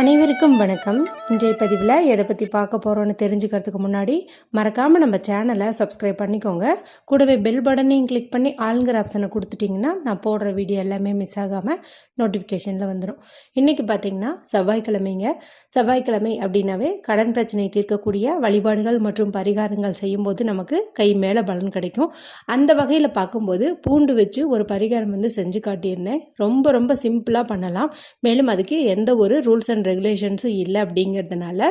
அனைவருக்கும் வணக்கம். இன்றைய பதிவில் எதை பற்றி பார்க்க போகிறோன்னு தெரிஞ்சுக்கிறதுக்கு முன்னாடி மறக்காமல் நம்ம சேனலை சப்ஸ்கிரைப் பண்ணிக்கோங்க. கூடவே பெல் பட்டனையும் கிளிக் பண்ணி ஆளுங்கிற ஆப்ஷனை கொடுத்துட்டிங்கன்னா நான் போடுற வீடியோ எல்லாமே மிஸ் ஆகாமல் நோட்டிஃபிகேஷனில் வந்துடும் இன்றைக்கி பார்த்தீங்கன்னா செவ்வாய்க்கிழமைங்க. செவ்வாய்க்கிழமை அப்படின்னாவே கடன் பிரச்சனை தீர்க்கக்கூடிய வழிபாடுகள் மற்றும் பரிகாரங்கள் செய்யும்போது நமக்கு கை மேலே பலன் கிடைக்கும். அந்த வகையில் பார்க்கும்போது பூண்டு வச்சு ஒரு பரிகாரம் வந்து செஞ்சு காட்டியிருந்தேன். ரொம்ப ரொம்ப சிம்பிளாக பண்ணலாம். மேலும் அதுக்கு எந்த ஒரு ரூல்ஸ் அண்ட் ரெகுலேஷன்ஸும் இல்லை அப்படிங்கிறதுனால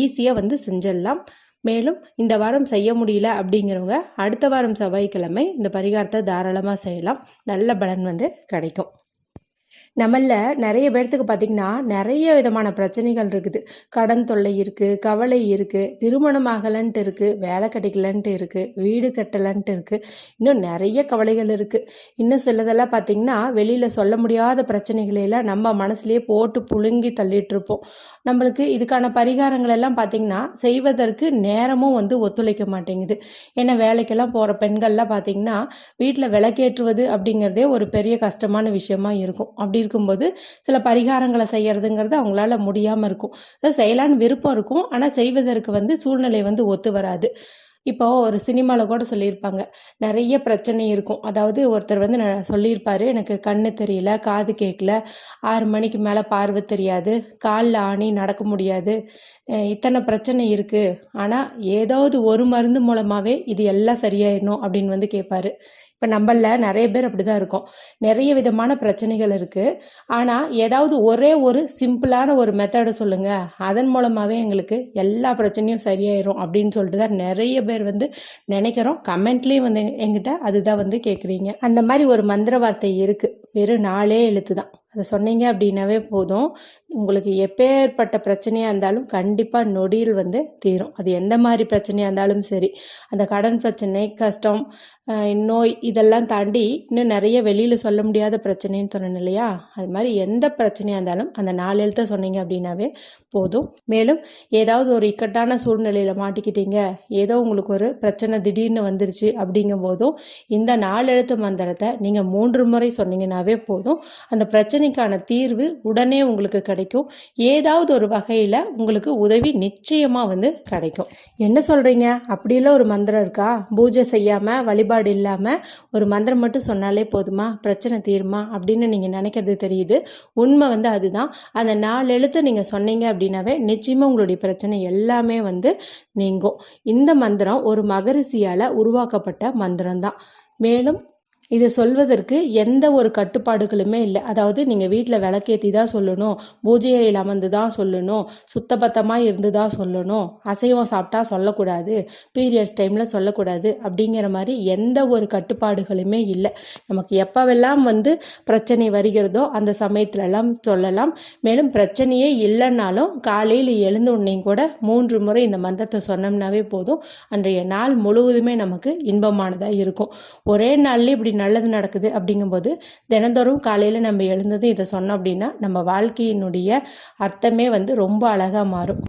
ஈஸியாக வந்து செஞ்சிடலாம். மேலும் இந்த வாரம் செய்ய முடியல அப்படிங்கிறவங்க அடுத்த வாரம் செவ்வாய்க்கிழமை இந்த பரிகாரத்தை தாராளமாக செய்யலாம். நல்ல பலன் வந்து கிடைக்கும். நம்மள நிறைய பேர்த்துக்கு பார்த்திங்கன்னா நிறைய விதமான பிரச்சனைகள் இருக்குது. கடன் தொல்லை இருக்குது கவலை இருக்குது திருமணம் ஆகலன்ட்டு இருக்குது வேலை கிடைக்கலன்ட்டு இருக்குது வீடு கட்டலன்ட்டு இருக்குது இன்னும் நிறைய கவலைகள் இருக்குது இன்னும் சிலதெல்லாம் பார்த்திங்கன்னா வெளியில் சொல்ல முடியாத பிரச்சனைகளையெல்லாம் நம்ம மனசுலேயே போட்டு புழுங்கி தள்ளிட்டுருப்போம் நம்மளுக்கு இதுக்கான பரிகாரங்கள் எல்லாம் பார்த்திங்கன்னா செய்வதற்கு நேரமும் வந்து ஒத்துழைக்க மாட்டேங்குது. ஏன்னா வேலைக்கெல்லாம் போகிற பெண்கள்லாம் பார்த்திங்கன்னா வீட்டில் விளக்கேற்றுவது அப்படிங்கிறதே ஒரு பெரிய கஷ்டமான விஷயமா இருக்கும். அப்படி இருக்கும்போது சில பரிகாரங்களை செய்யறதுங்கிறது அவங்களால முடியாமல் இருக்கும். அதாவது செய்யலான்னு விருப்பம் இருக்கும். ஆனால் செய்வதற்கு வந்து சூழ்நிலை வந்து ஒத்து வராது. இப்போ ஒரு சினிமாவில் கூட சொல்லியிருப்பாங்க. நிறைய பிரச்சனை இருக்கும். அதாவது ஒருத்தர் வந்து சொல்லியிருப்பாரு எனக்கு கண்ணு தெரியல காது கேட்கல ஆறு மணிக்கு மேலே பார்வை தெரியாது காலில் ஆணி நடக்க முடியாது இத்தனை பிரச்சனை இருக்குது ஆனால் ஏதாவது ஒரு மருந்து மூலமாகவே இது எல்லாம் சரியாயிடணும் அப்படின்னு வந்து கேட்பாரு இப்போ நம்மள நிறைய பேர் அப்படி தான் இருக்கோம். நிறைய விதமான பிரச்சனைகள் இருக்குது ஆனால் ஏதாவது ஒரே ஒரு சிம்பிளான ஒரு மெத்தடை சொல்லுங்கள் அதன் மூலமாகவே எங்களுக்கு எல்லா பிரச்சனையும் சரியாயிரும் அப்படின்னு சொல்லிட்டு தான் நிறைய பேர் வந்து நினைக்கிறோம். கமெண்ட்லேயும் வந்து எங்கிட்ட அதுதான் வந்து கேட்குறீங்க அந்த மாதிரி ஒரு மந்திர வார்த்தை இருக்குது வெறும் நாளே எழுத்து தான் அதை சொன்னீங்க அப்படின்னாவே போதும். உங்களுக்கு எப்பேற்பட்ட பிரச்சனையாக இருந்தாலும் கண்டிப்பாக நொடியில் வந்து தீரும். அது எந்த மாதிரி பிரச்சனையாக இருந்தாலும் சரி. அந்த கடன் பிரச்சனை கஷ்டம் நோய் இதெல்லாம் தாண்டி இன்னும் நிறைய வெளியில் சொல்ல முடியாத பிரச்சனைன்னு சொன்னேன் இல்லையா? அது மாதிரி எந்த பிரச்சனையாக இருந்தாலும் அந்த நாலு எழுத்த சொன்னீங்க அப்படின்னாவே போதும். மேலும் ஏதாவது ஒரு இக்கட்டான சூழ்நிலையில் மாட்டிக்கிட்டீங்க. ஏதோ உங்களுக்கு ஒரு பிரச்சனை திடீர்னு வந்துருச்சு அப்படிங்கும் போதும் இந்த நாலு எழுத்து மந்திரத்தை நீங்கள் மூன்று முறை சொன்னீங்கன்னாவே போதும். அந்த பிரச்சனை பிரச்சனைக்கான தீர்வு உடனே உங்களுக்கு கிடைக்கும். ஏதாவது ஒரு வகையில் உங்களுக்கு உதவி நிச்சயமாக வந்து கிடைக்கும். என்ன சொல்கிறீங்க அப்படியெல்லாம் ஒரு மந்திரம் இருக்கா? பூஜை செய்யாமல் வழிபாடு இல்லாமல் ஒரு மந்திரம் மட்டும் சொன்னாலே போதுமா? பிரச்சனை தீருமா? அப்படின்னு நீங்கள் நினைக்கிறது தெரியுது. உண்மை வந்து அதுதான். அந்த நாலு எழுத்து நீங்கள் சொன்னீங்க அப்படின்னாவே நிச்சயமாக உங்களுடைய பிரச்சனை எல்லாமே வந்து நீங்கும். இந்த மந்திரம் ஒரு மகரிஷியால் உருவாக்கப்பட்ட மந்திரம் தான் மேலும் இது சொல்வதற்கு எந்த ஒரு கட்டுப்பாடுகளுமே இல்லை. அதாவது நீங்கள் வீட்டில் விளக்கேற்றி தான் சொல்லணும் பூஜை அறையில் அமர்ந்து தான் சொல்லணும் சுத்தபத்தமாக இருந்து தான் சொல்லணும் அசைவம் சாப்பிட்டா சொல்லக்கூடாது பீரியட்ஸ் டைமில் சொல்லக்கூடாது அப்படிங்கிற மாதிரி எந்த ஒரு கட்டுப்பாடுகளுமே இல்லை. நமக்கு எப்போவெல்லாம் வந்து பிரச்சனை வருகிறதோ அந்த சமயத்துலலாம் சொல்லலாம். மேலும் பிரச்சனையே இல்லைன்னாலும் காலையில் எழுந்த உடனேயும் கூட மூன்று முறை இந்த மந்திரத்தை சொன்னோம்னாவே போதும். அன்றைய நாள் முழுவதுமே நமக்கு இன்பமானதாக இருக்கும். ஒரே நாள்லேயே இப்படி நல்லது நடக்குது அப்படிங்கும்போது தினந்தோறும் காலையில் நம்ம எழுந்ததும் இதை சொன்னோம் அப்படின்னா நம்ம வாழ்க்கையினுடைய அர்த்தமே வந்து ரொம்ப அழகாக மாறும்.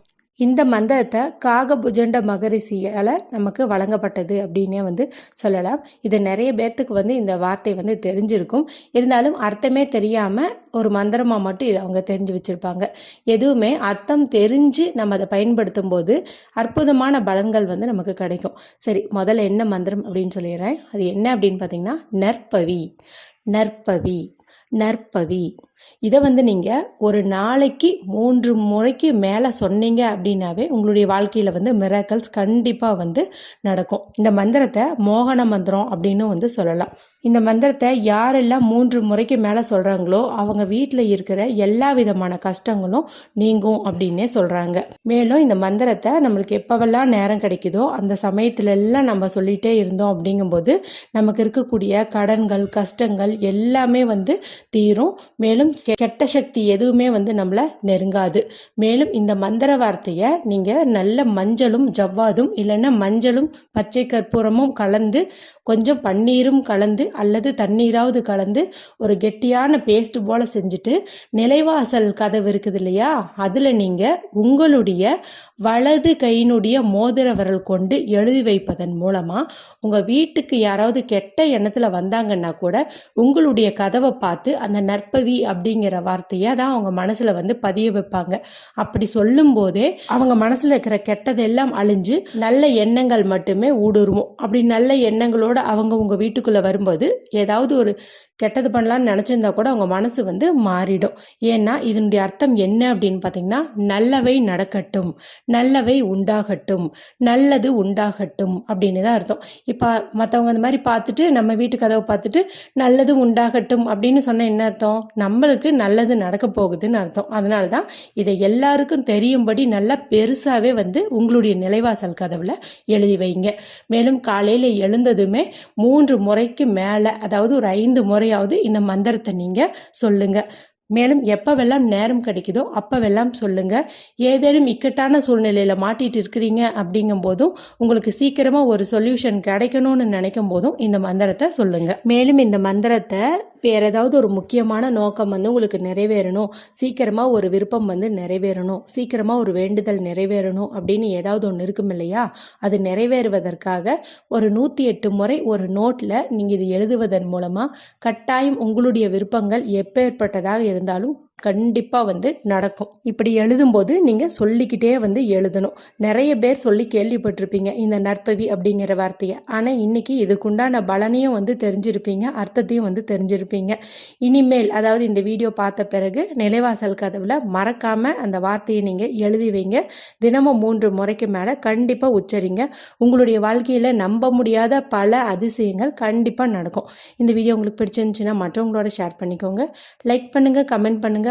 இந்த மந்திரத்தை காகபுஜண்ட மகரிஷியால் நமக்கு வழங்கப்பட்டது அப்படின்னே வந்து சொல்லலாம். இது நிறைய பேர்த்துக்கு வந்து இந்த வார்த்தை வந்து தெரிஞ்சிருக்கும். இருந்தாலும் அர்த்தமே தெரியாமல் ஒரு மந்திரமாக மட்டும் இதை அவங்க தெரிஞ்சு வச்சுருப்பாங்க. எதுவுமே அர்த்தம் தெரிஞ்சு நம்ம அதை பயன்படுத்தும் போது அற்புதமான பலன்கள் வந்து நமக்கு கிடைக்கும். சரி முதல்ல என்ன மந்திரம் அப்படின்னு சொல்லிடுறேன். அது என்ன அப்படின்னு பார்த்தீங்கன்னா நற்பவி. நற்பவி. நற்பவி. இதை வந்து நீங்கள் ஒரு நாளைக்கு மூன்று முறைக்கு மேலே சொன்னீங்க அப்படின்னாவே உங்களுடைய வாழ்க்கையில் வந்து மிராக்கல்ஸ் கண்டிப்பாக வந்து நடக்கும். இந்த மந்திரத்தை மோகன மந்திரம் அப்படின்னு வந்து சொல்லலாம். இந்த மந்திரத்தை யாரெல்லாம் மூன்று முறைக்கு மேலே சொல்கிறாங்களோ அவங்க வீட்டில் இருக்கிற எல்லா விதமான கஷ்டங்களும் நீங்கும் அப்படின்னே சொல்கிறாங்க மேலும் இந்த மந்திரத்தை நம்மளுக்கு எப்போவெல்லாம் நேரம் கிடைக்குதோ அந்த சமயத்துலெல்லாம் நம்ம சொல்லிகிட்டே இருந்தோம் அப்படிங்கும்போது நமக்கு இருக்கக்கூடிய கடன்கள் கஷ்டங்கள் எல்லாமே வந்து தீரும். மேலும் கெட்ட சக்தி எதுவுமே வந்து நம்மளை நெருங்காது. மேலும் இந்த மந்திர வார்த்தையை நீங்கள் நல்ல மஞ்சளும் ஜவ்வாதும் இல்லைன்னா மஞ்சளும் பச்சை கற்பூரமும் கலந்து கொஞ்சம் பன்னீரும் கலந்து அல்லது தண்ணீராவது கலந்து ஒரு கெட்டியான பேஸ்ட் போல் செஞ்சுட்டு நிலைவாசல் கதவு இருக்குது இல்லையா? அதில் நீங்கள் உங்களுடைய வலது கையினுடைய மோதிர விரல் கொண்டு எழுதி வைப்பதன் மூலமாக உங்கள் வீட்டுக்கு யாராவது கெட்ட எண்ணத்தில் வந்தாங்கன்னா கூட உங்களுடைய கதவை பார்த்து அந்த நற்பவி அப்படி அப்படிங்கிற வார்த்தையை தான் அவங்க மனசில் வந்து பதிய வைப்பாங்க. அப்படி சொல்லும்போதே அவங்க மனசில் இருக்கிற கெட்டதெல்லாம் அழிஞ்சு நல்ல எண்ணங்கள் மட்டுமே ஊடுருவோம். அப்படி நல்ல எண்ணங்களோட அவங்க உங்கள் வீட்டுக்குள்ளே வரும்போது ஏதாவது ஒரு கெட்டது பண்ணலான்னு நினச்சிருந்தா கூட அவங்க மனசு வந்து மாறிடும். ஏன்னா இதனுடைய அர்த்தம் என்ன அப்படின்னு பார்த்தீங்கன்னா நல்லவை நடக்கட்டும் நல்லவை உண்டாகட்டும் நல்லது உண்டாகட்டும் அப்படின்னு தான் அர்த்தம். இப்போ மற்றவங்க அந்த மாதிரி பார்த்துட்டு நம்ம வீட்டு கதவை பார்த்துட்டு நல்லது உண்டாகட்டும் அப்படின்னு சொன்னால் என்ன அர்த்தம்? மக்களுக்கு நல்லது நடக்க போகுதுன்னு அர்த்தம். அதனால தான் இதை எல்லாருக்கும் தெரியும்படி நல்லா பெருசாகவே வந்து உங்களுடைய நிலைவாசல் கதவில் எழுதி வைங்க. மேலும் காலையில் எழுந்ததுமே மூன்று முறைக்கு மேலே அதாவது ஒரு ஐந்து முறையாவது இந்த மந்திரத்தை நீங்கள் சொல்லுங்கள் மேலும் எப்போவெல்லாம் நேரம் கிடைக்குதோ அப்போவெல்லாம் சொல்லுங்கள் ஏதேனும் இக்கட்டான சூழ்நிலையில் மாட்டிகிட்டு இருக்கிறீங்க அப்படிங்கும் போதும் உங்களுக்கு சீக்கிரமாக ஒரு சொல்யூஷன் கிடைக்கணும்னு நினைக்கும் போதும் இந்த மந்திரத்தை சொல்லுங்கள் மேலும் இந்த மந்திரத்தை வேறு ஏதாவது ஒரு முக்கியமான நோக்கம் வந்து உங்களுக்கு நிறைவேறணும். சீக்கிரமாக ஒரு விருப்பம் வந்து நிறைவேறணும். சீக்கிரமாக ஒரு வேண்டுதல் நிறைவேறணும் அப்படின்னு ஏதாவது ஒன்று இருக்கும் இல்லையா? அது நிறைவேறுவதற்காக ஒரு நூற்றி எட்டு முறை ஒரு நோட்டில் நீங்கள் இது எழுதுவதன் மூலமாக கட்டாயம் உங்களுடைய விருப்பங்கள் எப்பேற்பட்டதாக இருந்தாலும் கண்டிப்பாக வந்து நடக்கும். இப்படி எழுதும்போது நீங்கள் சொல்லிக்கிட்டே வந்து எழுதணும். நிறைய பேர் சொல்லி கேள்விப்பட்டிருப்பீங்க இந்த நற்பவி அப்படிங்கிற வார்த்தையை. ஆனால் இன்றைக்கி இதுக்குண்டான பலனையும் வந்து தெரிஞ்சிருப்பீங்க அர்த்தத்தையும் வந்து தெரிஞ்சிருப்பீங்க. இனிமேல் அதாவது இந்த வீடியோ பார்த்த பிறகு நிலைவாசல் கதவில் மறக்காமல் அந்த வார்த்தையை நீங்கள் எழுதி வைங்க. தினமும் மூன்று முறைக்கு மேலே கண்டிப்பாக உச்சரிங்க. உங்களுடைய வாழ்க்கையில் நம்ப முடியாத பல அதிசயங்கள் கண்டிப்பாக நடக்கும். இந்த வீடியோ உங்களுக்கு பிடிச்சிருந்துச்சுன்னா மற்றவங்களோட ஷேர் பண்ணிக்கோங்க. லைக் பண்ணுங்கள் கமெண்ட் பண்ணுங்கள்